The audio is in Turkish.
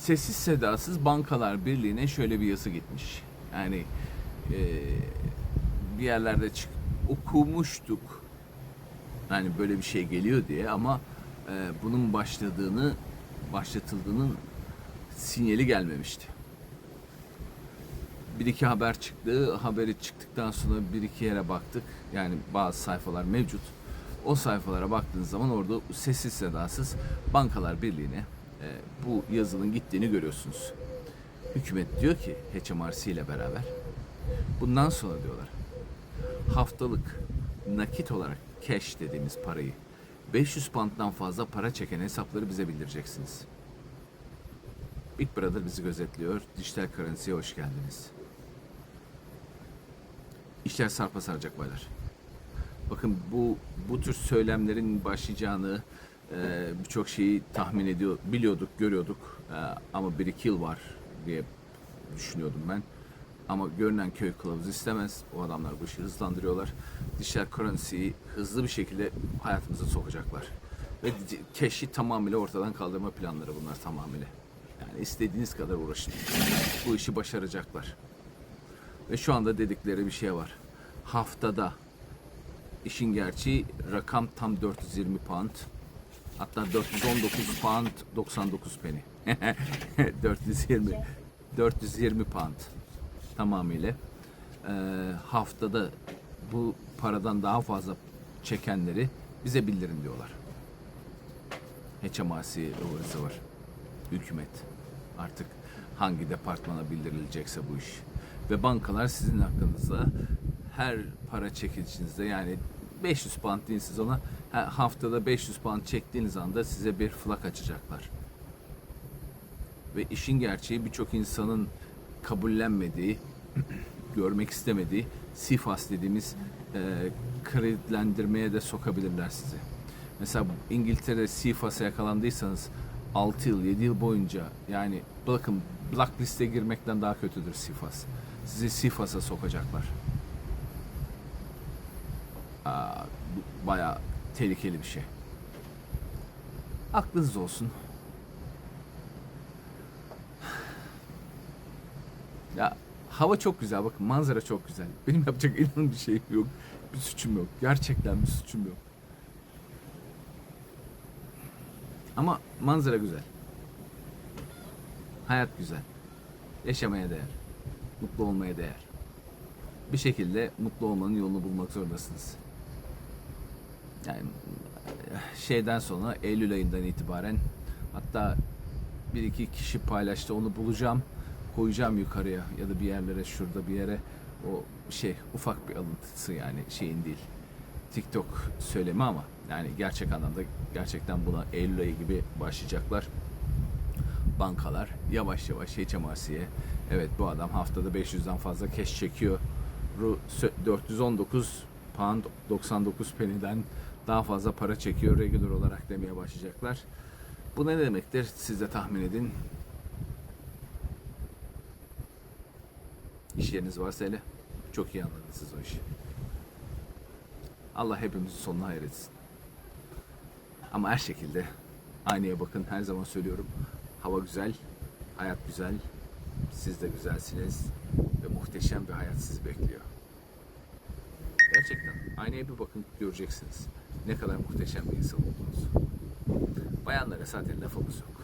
sessiz sedasız Bankalar Birliği'ne şöyle bir yazı gitmiş. Yani e, bir yerlerde çık okumuştuk. Yani böyle bir şey geliyor diye ama e, bunun başladığını başlatıldığının sinyali gelmemişti. Bir iki haber çıktı. Haberi çıktıktan sonra bir iki yere baktık. Yani bazı sayfalar mevcut. O sayfalara baktığınız zaman orada sessiz sedasız Bankalar Birliği'ne e, bu yazının gittiğini görüyorsunuz. Hükümet diyor ki HMRC ile beraber bundan sonra diyorlar haftalık nakit olarak cash dediğimiz parayı 500 pound'dan fazla para çeken hesapları bize bildireceksiniz. Big Brother bizi gözetliyor. Dijital currency'ye hoş geldiniz. İşler sarpa saracak baylar. Bakın bu bu tür söylemlerin başlayacağını birçok şeyi tahmin ediyor, biliyorduk, görüyorduk. E, ama bir iki yıl var diye düşünüyordum ben. Ama görünen köy kılavuz istemez. O adamlar bu işi hızlandırıyorlar. Dijital currency'yi hızlı bir şekilde hayatımıza sokacaklar. Ve keşi tamamıyla ortadan kaldırma planları bunlar tamamıyla. Yani istediğiniz kadar uğraşın. Bu işi başaracaklar. Ve şu anda dedikleri bir şey var. Haftada işin gerçeği rakam tam 420 pound. Hatta 419 pound 99 penny. 420 420 pound tamamıyla Ee, haftada bu paradan daha fazla çekenleri bize bildirin diyorlar. HMRC orası var. Hükümet. Artık hangi departmana bildirilecekse bu iş. Ve bankalar sizin hakkınızda her para çekilişinizde yani 500 pound deyin siz ona ha- haftada 500 pound çektiğiniz anda size bir flak açacaklar. Ve işin gerçeği birçok insanın kabullenmediği, görmek istemediği SIFAS dediğimiz e, kredilendirmeye de sokabilirler sizi. Mesela İngiltere SIFAS'a yakalandıysanız 6 yıl, 7 yıl boyunca yani bakın blacklist'e girmekten daha kötüdür SIFAS. Sizi SIFAS'a sokacaklar. Aa, bu bayağı tehlikeli bir şey. Aklınız olsun. Ya hava çok güzel bakın manzara çok güzel. Benim yapacak inanın bir şeyim yok. Bir suçum yok. Gerçekten bir suçum yok. Ama manzara güzel. Hayat güzel. Yaşamaya değer. Mutlu olmaya değer. Bir şekilde mutlu olmanın yolunu bulmak zorundasınız. Yani şeyden sonra Eylül ayından itibaren hatta bir iki kişi paylaştı onu bulacağım koyacağım yukarıya ya da bir yerlere şurada bir yere. O şey ufak bir alıntısı yani şeyin değil TikTok söylemi ama yani gerçek anlamda gerçekten buna Eylül ayı gibi başlayacaklar. Bankalar yavaş yavaş HMRC'ye evet bu adam haftada 500'den fazla cash çekiyor. Ru 419 pound 99 penny'den daha fazla para çekiyor regular olarak demeye başlayacaklar. Bu ne demektir? Siz de tahmin edin. İş yeriniz varsa hele çok iyi anladınız siz o işi. Allah hepimizin sonuna hayretsin. Ama her şekilde aynaya bakın her zaman söylüyorum. Hava güzel, hayat güzel, siz de güzelsiniz ve muhteşem bir hayat sizi bekliyor. Gerçekten aynaya bir bakın göreceksiniz ne kadar muhteşem bir insan olduğunuzu. Bayanlara zaten lafımız yok.